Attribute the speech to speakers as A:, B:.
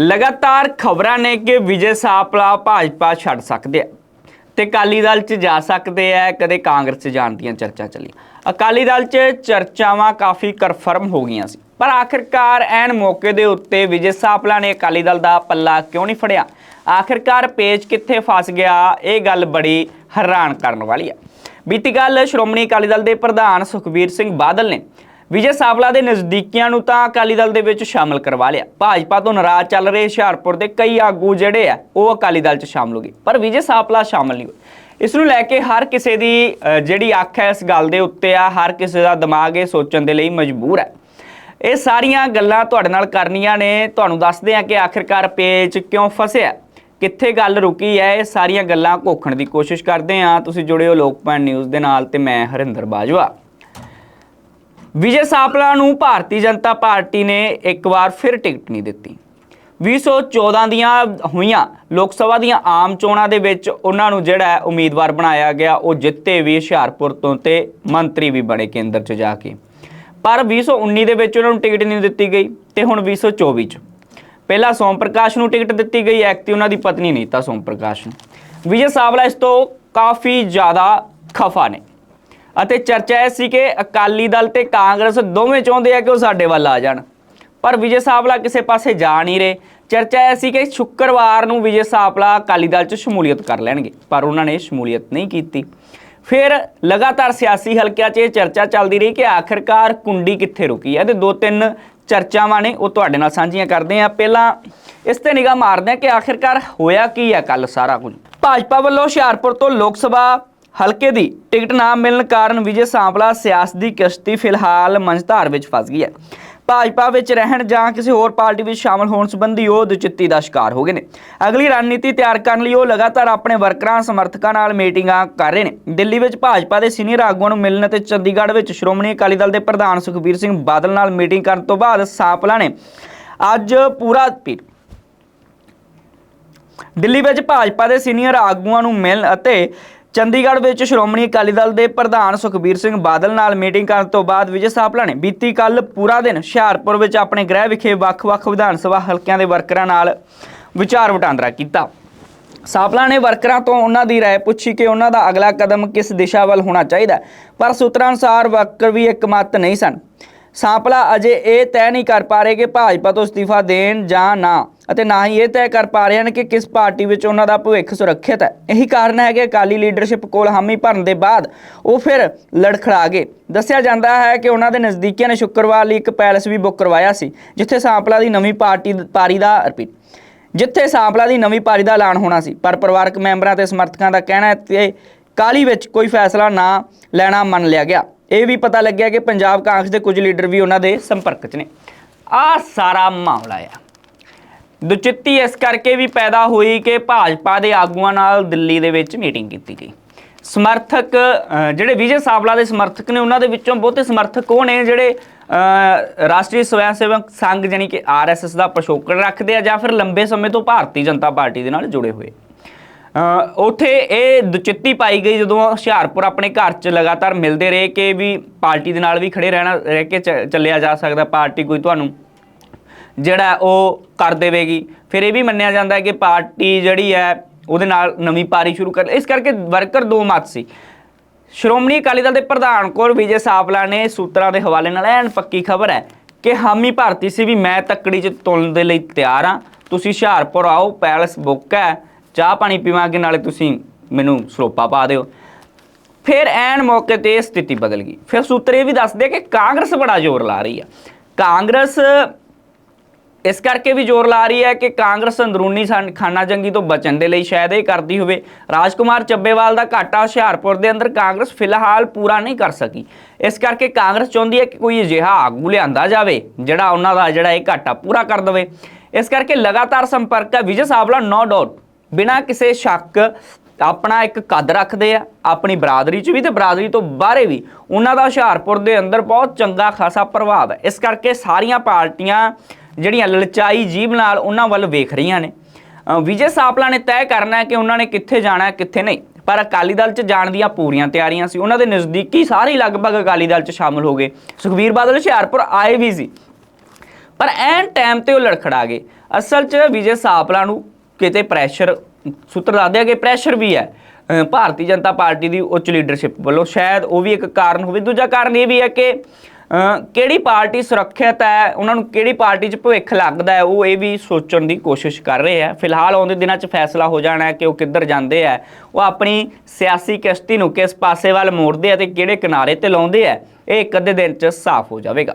A: ਲਗਾਤਾਰ ਖਬਰਾਂ ਨੇ ਕਿ ਵਿਜੇ ਸਾਪਲਾ ਭਾਜਪਾ ਛੱਡ ਸਕਦੇ ਆ। ਤੇ ਅਕਾਲੀ ਦਲ 'ਚ ਜਾ ਸਕਦੇ ਆ, ਕਦੇ ਕਾਂਗਰਸ 'ਚ ਜਾਣ ਦੀਆਂ ਚਰਚਾ ਚੱਲੀ ਅਕਾਲੀ ਦਲ 'ਚ ਚਰਚਾਵਾਂ ਕਾਫੀ ਕਨਫਰਮ ਹੋ ਗਈਆਂ ਸੀ। ਪਰ ਆਖਿਰਕਾਰ ਐਨ ਮੌਕੇ ਦੇ ਉੱਤੇ ਵਿਜੇ ਸਾਪਲਾ ਨੇ ਅਕਾਲੀ ਦਲ ਦਾ ਪੱਲਾ ਕਿਉਂ ਨਹੀਂ ਫੜਿਆ? ਆਖਿਰਕਾਰ ਪੇਜ ਕਿੱਥੇ ਫਸ ਗਿਆ, ਇਹ ਗੱਲ ਬੜੀ ਹੈਰਾਨ ਕਰਨ ਵਾਲੀ ਹੈ ਬੀਤੀ ਗੱਲ ਸ਼੍ਰੋਮਣੀ ਅਕਾਲੀ ਦਲ ਦੇ ਪ੍ਰਧਾਨ ਸੁਖਬੀਰ ਸਿੰਘ ਬਾਦਲ ਨੇ ਵਿਜੇ ਸਾਵਲਾ ਦੇ ਨਜ਼ਦੀਕੀਆਂ ਨੂੰ ਤਾਂ ਅਕਾਲੀ ਦਲ ਦੇ ਵਿੱਚ ਸ਼ਾਮਲ ਕਰਵਾ ਲਿਆ। ਭਾਜਪਾ ਤੋਂ ਨਾਰਾਜ਼ ਚੱਲ ਰਹੇ ਹੁਸ਼ਿਆਰਪੁਰ ਦੇ ਕਈ ਆਗੂ ਜਿਹੜੇ ਆ, ਉਹ ਅਕਾਲੀ ਦਲ 'ਚ ਸ਼ਾਮਲ ਹੋ ਗਏ। ਪਰ ਵਿਜੇ ਸਾਵਲਾ ਸ਼ਾਮਲ ਨਹੀਂ ਹੋਏ। ਇਸ ਨੂੰ ਲੈ ਕੇ ਹਰ ਕਿਸੇ ਦੀ ਜਿਹੜੀ ਅੱਖ ਹੈ ਇਸ ਗੱਲ ਦੇ ਉੱਤੇ ਆ, ਹਰ ਕਿਸੇ ਦਾ ਦਿਮਾਗ ਇਹ ਸੋਚਣ ਦੇ ਲਈ ਮਜਬੂਰ ਹੈ। ਇਹ ਸਾਰੀਆਂ ਗੱਲਾਂ ਤੁਹਾਡੇ ਨਾਲ ਕਰਨੀਆਂ ਨੇ। ਤੁਹਾਨੂੰ ਦੱਸਦੇ ਆ ਕਿ ਆਖਿਰਕਾਰ ਪੇਜ ਕਿਉਂ ਫਸਿਆ। ਕਿੱਥੇ ਗੱਲ ਰੁਕੀ ਹੈ, ਇਹ ਸਾਰੀਆਂ ਗੱਲਾਂ ਘੋਖਣ ਦੀ ਕੋਸ਼ਿਸ਼ ਕਰਦੇ ਆ ਤੁਸੀਂ ਜੁੜੇ ਹੋ ਲੋਕਪਾਲ ਨਿਊਜ਼ ਦੇ ਨਾਲ ਤੇ ਮੈਂ ਹਰਿੰਦਰ ਬਾਜਵਾ। ਵਿਜੇ ਸਾਪਲਾ ਨੂੰ ਭਾਰਤੀ ਜਨਤਾ ਪਾਰਟੀ ਨੇ ਇੱਕ ਵਾਰ ਫਿਰ ਟਿਕਟ ਨਹੀਂ ਦਿੱਤੀ। 2014 ਦੀਆਂ ਹੋਈਆਂ ਲੋਕ ਸਭਾ ਦੀਆਂ ਆਮ ਚੋਣਾਂ ਦੇ ਵਿੱਚ ਉਹਨਾਂ ਨੂੰ ਜਿਹੜਾ ਉਮੀਦਵਾਰ ਬਣਾਇਆ ਗਿਆ, ਉਹ ਜਿੱਤੇ ਵੀ ਹੁਸ਼ਿਆਰਪੁਰ ਤੋਂ ਤੇ ਮੰਤਰੀ ਵੀ ਬਣੇ ਕੇਂਦਰ 'ਚ ਜਾ ਕੇ। ਪਰ 2019 ਦੇ ਵਿੱਚ ਉਹਨਾਂ ਨੂੰ ਟਿਕਟ ਨਹੀਂ ਦਿੱਤੀ ਗਈ ਤੇ ਹੁਣ 2024 'ਚ। ਪਹਿਲਾਂ ਸੋਮ ਪ੍ਰਕਾਸ਼ ਨੂੰ ਟਿਕਟ ਦਿੱਤੀ ਗਈ ਐਕਤੀ ਉਹਨਾਂ ਦੀ ਪਤਨੀ ਨੀਤਾ ਸੋਮ ਪ੍ਰਕਾਸ਼ ਨੂੰ। ਵਿਜੇ ਸਾਵਲਾ ਇਸ ਤੋਂ ਕਾਫੀ ਜ਼ਿਆਦਾ ਖਫਾ ਨੇ। ਅਤੇ ਚਰਚਾ ਇਹ ਸੀ ਕਿ ਅਕਾਲੀ ਦਲ ਤੇ ਕਾਂਗਰਸ ਦੋਵੇਂ ਚਾਹੁੰਦੇ ਆ ਕਿ ਉਹ ਸਾਡੇ ਵੱਲ ਆ ਜਾਣ। ਪਰ ਵਿਜੇ ਸਾਵਲਾ ਕਿਸੇ ਪਾਸੇ ਜਾ ਨਹੀਂ ਰਹੇ। ਚਰਚਾ ਇਹ ਸੀ ਕਿ ਸ਼ੁੱਕਰਵਾਰ ਨੂੰ ਵਿਜੇ ਸਾਵਲਾ ਅਕਾਲੀ ਦਲ 'ਚ ਸ਼ਮੂਲੀਅਤ ਕਰ ਲੈਣਗੇ, ਪਰ ਉਹਨਾਂ ਨੇ ਸ਼ਮੂਲੀਅਤ ਨਹੀਂ ਕੀਤੀ। ਫਿਰ ਲਗਾਤਾਰ ਸਿਆਸੀ ਹਲਕਿਆਂ 'ਚ ਇਹ ਚਰਚਾ ਚੱਲਦੀ ਰਹੀ ਕਿ ਆਖਿਰਕਾਰ ਕੁੰਡੀ ਕਿੱਥੇ ਰੁਕੀ ਹੈ। ਤੇ ਦੋ ਤਿੰਨ ਚਰਚਾਵਾਂ ਨੇ, ਉਹ ਤੁਹਾਡੇ ਨਾਲ ਸਾਂਝੀਆਂ ਕਰਦੇ ਆ ਪਹਿਲਾਂ ਇਸ ਤੇ ਨਿਗਾਹ ਮਾਰਦੇ ਆ ਕਿ ਆਖਿਰਕਾਰ ਹੋਇਆ ਕੀ ਹੈ ਕੱਲ ਸਾਰਾ ਕੁਝ। ਭਾਜਪਾ ਵੱਲੋਂ ਹੁਸ਼ਿਆਰਪੁਰ ਤੋਂ ਲੋਕ ਸਭਾ ਹਲਕੇ ਦੀ ਟਿਕਟ ਨਾ ਮਿਲਣ ਕਾਰਨ ਵਿਜੇ ਸਾਂਪਲਾ ਸਿਆਸਤ ਦੀ ਕਿਸ਼ਤੀ ਫਿਲਹਾਲ ਮੰਝਧਾਰ ਵਿੱਚ ਫਸ ਗਈ ਹੈ। ਭਾਜਪਾ ਵਿੱਚ ਰਹਿਣ ਜਾਂ ਕਿਸੇ ਹੋਰ ਪਾਰਟੀ ਵਿੱਚ ਸ਼ਾਮਲ ਹੋਣ ਸੰਬੰਧੀ ਉਹ ਦੁਚਿੱਤੀ ਦਾ ਸ਼ਿਕਾਰ ਹੋ ਗਏ ਨੇ। ਅਗਲੀ ਰਣਨੀਤੀ ਤਿਆਰ ਕਰਨ ਲਈ ਉਹ ਲਗਾਤਾਰ ਆਪਣੇ ਵਰਕਰਾਂ, ਸਮਰਥਕਾਂ ਨਾਲ ਮੀਟਿੰਗਾਂ ਕਰ ਰਹੇ ਨੇ। ਦਿੱਲੀ ਵਿੱਚ ਭਾਜਪਾ ਦੇ ਸੀਨੀਅਰ ਆਗੂਆਂ ਨੂੰ ਮਿਲਣ ਅਤੇ ਚੰਡੀਗੜ੍ਹ ਵਿੱਚ ਸ਼੍ਰੋਮਣੀ ਅਕਾਲੀ ਦਲ ਦੇ ਪ੍ਰਧਾਨ ਸੁਖਬੀਰ ਸਿੰਘ ਬਾਦਲ ਨਾਲ ਮੀਟਿੰਗ ਕਰਨ ਤੋਂ ਬਾਅਦ ਸਾਂਪਲਾ ਨੇ ਅੱਜ ਪੂਰਾ ਪੀ ਦਿੱਲੀ ਵਿੱਚ ਭਾਜਪਾ ਦੇ ਸੀਨੀਅਰ ਆਗੂਆਂ ਨੂੰ ਮਿਲਣ ਅਤੇ ਚੰਡੀਗੜ੍ਹ ਵਿੱਚ ਸ਼੍ਰੋਮਣੀ ਅਕਾਲੀ ਦਲ ਦੇ ਪ੍ਰਧਾਨ ਸੁਖਬੀਰ ਸਿੰਘ ਬਾਦਲ ਨਾਲ ਮੀਟਿੰਗ ਕਰਨ ਤੋਂ ਬਾਅਦ ਵਿਜੇ ਸਾਪਲਾ ਨੇ ਬੀਤੀ ਕੱਲ ਪੂਰਾ ਦਿਨ ਹੁਸ਼ਿਆਰਪੁਰ ਵਿੱਚ ਆਪਣੇ ਗ੍ਰਹਿ ਵਿਖੇ ਵੱਖ-ਵੱਖ ਵਿਧਾਨ ਸਭਾ ਹਲਕਿਆਂ ਦੇ ਵਰਕਰਾਂ ਨਾਲ ਵਿਚਾਰ ਵਟਾਂਦਰਾ ਕੀਤਾ ਸਾਪਲਾ ਨੇ ਵਰਕਰਾਂ ਤੋਂ ਉਹਨਾਂ ਦੀ رائے ਪੁੱਛੀ ਕਿ ਉਹਨਾਂ ਦਾ ਅਗਲਾ ਕਦਮ ਕਿਸ ਦਿਸ਼ਾ ਵੱਲ ਹੋਣਾ ਚਾਹੀਦਾ ਹੈ। ਪਰ ਸੂਤਰਾਂ ਅਨੁਸਾਰ ਵਰਕਰ ਵੀ ਇੱਕਮਤ ਨਹੀਂ ਸਨ ਸਾਂਪਲਾ ਅਜੇ ਇਹ ਤੈਅ ਨਹੀਂ ਕਰ ਪਾ ਰਹੇ ਕਿ ਭਾਜਪਾ ਤੋਂ ਅਸਤੀਫਾ ਦੇਣ ਜਾਂ ਨਾ, ਅਤੇ ਨਾ ਹੀ ਇਹ ਤੈਅ ਕਰ ਪਾ ਰਹੇ ਹਨ ਕਿ ਕਿਸ ਪਾਰਟੀ ਵਿੱਚ ਉਹਨਾਂ ਦਾ ਭਵਿੱਖ ਸੁਰੱਖਿਅਤ ਹੈ। ਇਹੀ ਕਾਰਨ ਹੈ ਕਿ ਅਕਾਲੀ ਲੀਡਰਸ਼ਿਪ ਕੋਲ ਹਾਮੀ ਭਰਨ ਦੇ ਬਾਅਦ ਉਹ ਫਿਰ ਲੜਖੜਾ ਗਏ। ਦੱਸਿਆ ਜਾਂਦਾ ਹੈ ਕਿ ਉਹਨਾਂ ਦੇ ਨਜ਼ਦੀਕੀਆਂ ਨੇ ਸ਼ੁੱਕਰਵਾਰ ਲਈ ਇੱਕ ਪੈਲਸ ਵੀ ਬੁੱਕ ਕਰਵਾਇਆ ਸੀ, ਜਿੱਥੇ ਸਾਂਪਲਾ ਦੀ ਨਵੀਂ ਪਾਰਟੀ ਪਾਰੀ ਦਾ ਰਿਪੀਟ ਜਿੱਥੇ ਸਾਂਪਲਾ ਦੀ ਨਵੀਂ ਪਾਰੀ ਦਾ ਐਲਾਨ ਹੋਣਾ ਸੀ। ਪਰ ਪਰਿਵਾਰਕ ਮੈਂਬਰਾਂ ਤੇ ਸਮਰਥਕਾਂ ਦਾ ਕਹਿਣਾ ਹੈ ਕਿ ਕਾਲੀ ਵਿੱਚ ਕੋਈ ਫੈਸਲਾ ਨਾ ਲੈਣਾ ਮੰਨ ਲਿਆ ਗਿਆ। ਇਹ ਵੀ ਪਤਾ ਲੱਗਿਆ ਕਿ ਪੰਜਾਬ ਕਾਂਗਰਸ ਦੇ ਕੁਝ ਲੀਡਰ ਵੀ ਉਹਨਾਂ ਦੇ ਸੰਪਰਕ 'ਚ ਨੇ। ਆਹ ਸਾਰਾ ਮਾਮਲਾ ਆ। ਦੁਚਿੱਤੀ ਇਸ ਕਰਕੇ ਵੀ ਪੈਦਾ ਹੋਈ ਕਿ ਭਾਜਪਾ ਦੇ ਆਗੂਆਂ ਨਾਲ ਦਿੱਲੀ ਦੇ ਵਿੱਚ ਮੀਟਿੰਗ ਕੀਤੀ ਗਈ। ਸਮਰਥਕ ਜਿਹੜੇ ਵਿਜੇ ਸਾਬਲਾ ਦੇ ਸਮਰਥਕ ਨੇ, ਉਹਨਾਂ ਦੇ ਵਿੱਚੋਂ ਬਹੁਤੇ ਸਮਰਥਕ ਉਹ ਨੇ ਜਿਹੜੇ ਰਾਸ਼ਟਰੀ ਸਵੈਂ ਸੇਵਕ ਸੰਘ ਜਾਨੀ ਕਿ ਆਰਐਸਐਸ ਦਾ ਪਿਛੋਕੜ ਰੱਖਦੇ ਆ ਜਾਂ ਫਿਰ ਲੰਬੇ ਸਮੇਂ ਤੋਂ ਭਾਰਤੀ ਜਨਤਾ ਪਾਰਟੀ ਦੇ ਨਾਲ ਜੁੜੇ ਹੋਏ। ਉੱਥੇ ਇਹ ਦੁਚਿੱਤੀ ਪਾਈ ਗਈ ਜਦੋਂ ਹੁਸ਼ਿਆਰਪੁਰ ਆਪਣੇ ਘਰ 'ਚ ਲਗਾਤਾਰ ਮਿਲਦੇ ਰਹੇ ਕਿ ਵੀ ਪਾਰਟੀ ਦੇ ਨਾਲ ਵੀ ਖੜੇ ਰਹਿਣਾ, ਰਹਿ ਕੇ ਚ- ਚੱਲਿਆ ਜਾ ਸਕਦਾ, ਪਾਰਟੀ ਕੋਈ ਤੁਹਾਨੂੰ ਜਿਹੜਾ ਉਹ ਕਰ ਦੇਵੇਗੀ। ਫਿਰ ਇਹ ਵੀ ਮੰਨਿਆ ਜਾਂਦਾ ਹੈ ਕਿ ਪਾਰਟੀ ਜਿਹੜੀ ਹੈ, ਉਹਦੇ ਨਾਲ ਨਵੀਂ ਪਾਰੀ ਸ਼ੁਰੂ ਕਰ, ਇਸ ਕਰਕੇ ਵਰਕਰ ਦੋ ਮਤ ਸੀ। ਸ਼੍ਰੋਮਣੀ ਅਕਾਲੀ ਦਲ ਦੇ ਪ੍ਰਧਾਨ ਕੋਲ ਵਿਜੇ ਸਾਪਲਾ ਨੇ ਸੂਤਰਾਂ ਦੇ ਹਵਾਲੇ ਨਾਲ ਐਨ ਪੱਕੀ ਖਬਰ ਹੈ ਕਿ ਹਾਮੀ ਭਾਰਤੀ ਸੀ ਵੀ ਮੈਂ ਤੱਕੜੀ 'ਚ ਤੁਲਣ ਦੇ ਲਈ ਤਿਆਰ ਹਾਂ। ਤੁਸੀਂ ਹੁਸ਼ਿਆਰਪੁਰ ਆਓ, ਪੈਲਸ ਬੁੱਕ ਹੈ। ਚਾਹ ਪਾਣੀ ਪੀਵਾਂਗੇ ਨਾਲੇ ਤੁਸੀਂ ਮੈਨੂੰ ਸਰੋਪਾ ਪਾ ਦਿਓ। ਫਿਰ ਐਨ ਮੌਕੇ ਤੇ ਇਹ ਸਥਿਤੀ ਬਦਲ ਗਈ। ਫਿਰ ਸੂਤਰ ਇਹ ਵੀ ਦੱਸਦੇ ਕਿ ਕਾਂਗਰਸ ਬੜਾ ਜ਼ੋਰ ਲਾ ਰਹੀ ਆ। ਕਾਂਗਰਸ ਇਸ ਕਰਕੇ ਵੀ ਜ਼ੋਰ ਲਾ ਰਹੀ ਹੈ ਕਿ ਕਾਂਗਰਸ ਅੰਦਰੂਨੀ ਸਨ- ਖਾਨਾ ਜੰਗੀ ਤੋਂ ਬਚਣ ਦੇ ਲਈ ਸ਼ਾਇਦ ਇਹ ਕਰਦੀ ਹੋਵੇ। ਰਾਜਕੁਮਾਰ ਚੱਬੇਵਾਲ ਦਾ ਘਾਟਾ ਹੁਸ਼ਿਆਰਪੁਰ ਦੇ ਅੰਦਰ ਕਾਂਗਰਸ ਫਿਲਹਾਲ ਪੂਰਾ ਨਹੀਂ ਕਰ ਸਕੀ। ਇਸ ਕਰਕੇ ਕਾਂਗਰਸ ਚਾਹੁੰਦੀ ਹੈ ਕਿ ਕੋਈ ਅਜਿਹਾ ਆਗੂ ਲਿਆਂਦਾ ਜਾਵੇ, ਜਿਹੜਾ ਉਹਨਾਂ ਦਾ ਜਿਹੜਾ ਇਹ ਘਾਟਾ ਪੂਰਾ ਕਰ ਦੇਵੇ। ਇਸ ਕਰਕੇ ਲਗਾਤਾਰ ਸੰਪਰਕ ਹੈ ਵਿਜੇ ਸਾਵਲਾ ਨੋ ਡਾਊਟ ਬਿਨਾਂ ਕਿਸੇ ਸ਼ੱਕ ਆਪਣਾ ਇੱਕ ਕੱਦ ਰੱਖਦੇ ਆ, ਆਪਣੀ ਬਰਾਦਰੀ 'ਚ ਵੀ ਤੇ ਬਰਾਦਰੀ ਤੋਂ ਬਾਹਰੇ ਵੀ। ਉਹਨਾਂ ਦਾ ਹੁਸ਼ਿਆਰਪੁਰ ਦੇ ਅੰਦਰ ਬਹੁਤ ਚੰਗਾ ਖਾਸਾ ਪ੍ਰਭਾਵ ਹੈ। ਇਸ ਕਰਕੇ ਸਾਰੀਆਂ ਪਾਰਟੀਆਂ ਜਿਹੜੀਆਂ ਲਲਚਾਈ ਜੀਬ ਨਾਲ ਉਹਨਾਂ ਵੱਲ ਵੇਖ ਰਹੀਆਂ ਨੇ। ਵਿਜੇ ਸਾਪਲਾ ਨੇ ਤੈਅ ਕਰਨਾ ਹੈ ਕਿ ਉਹਨਾਂ ਨੇ ਕਿੱਥੇ ਜਾਣਾ ਹੈ ਕਿੱਥੇ ਨਹੀਂ। ਪਰ ਅਕਾਲੀ ਦਲ 'ਚ ਜਾਣ ਦੀਆਂ ਪੂਰੀਆਂ ਤਿਆਰੀਆਂ ਸੀ। ਉਹਨਾਂ ਦੇ ਨਜ਼ਦੀਕੀ ਸਾਰੇ ਲਗਭਗ ਅਕਾਲੀ ਦਲ 'ਚ ਸ਼ਾਮਲ ਹੋ ਗਏ। ਸੁਖਬੀਰ ਬਾਦਲ ਹੁਸ਼ਿਆਰਪੁਰ ਆਏ ਵੀ ਸੀ। ਪਰ ਐਨ ਟਾਈਮ ਤੇ ਉਹ ਲੜਖੜਾ ਗਏ। ਅਸਲ 'ਚ ਵਿਜੇ ਸਾਪਲਾ ਨੂੰ ਕਿਤੇ ਪ੍ਰੈਸ਼ਰ ਸੂਤਰ ਦੱਸਦੇ ਆ ਕਿ ਪ੍ਰੈਸ਼ਰ ਵੀ ਹੈ ਭਾਰਤੀ ਜਨਤਾ ਪਾਰਟੀ ਦੀ ਉੱਚ ਲੀਡਰਸ਼ਿਪ ਵੱਲੋਂ। ਸ਼ਾਇਦ ਉਹ ਵੀ ਇੱਕ ਕਾਰਨ ਹੋਵੇ। ਦੂਜਾ ਕਾਰਨ ਇਹ ਵੀ ਹੈ ਕਿ ਕਿਹੜੀ ਪਾਰਟੀ ਸੁਰੱਖਿਅਤ ਹੈ, ਉਹਨਾਂ ਨੂੰ ਕਿਹੜੀ ਪਾਰਟੀ 'ਚ ਭਵਿੱਖ ਲੱਗਦਾ ਹੈ, ਉਹ ਇਹ ਵੀ ਸੋਚਣ ਦੀ ਕੋਸ਼ਿਸ਼ ਕਰ ਰਹੇ ਆ ਫਿਲਹਾਲ ਆਉਂਦੇ ਦਿਨਾਂ 'ਚ ਫੈਸਲਾ ਹੋ ਜਾਣਾ ਹੈ ਕਿ ਉਹ ਕਿੱਧਰ ਜਾਂਦੇ ਆ ਉਹ ਆਪਣੀ ਸਿਆਸੀ ਕਿਸ਼ਤੀ ਨੂੰ ਕਿਸ ਪਾਸੇ ਵੱਲ ਮੋੜਦੇ ਆ ਤੇ ਕਿਹੜੇ ਕਿਨਾਰੇ ਤੇ ਲਾਉਂਦੇ ਆ ਇਹ ਇੱਕ ਅੱਧੇ ਦਿਨ 'ਚ ਸਾਫ਼ ਹੋ ਜਾਵੇਗਾ।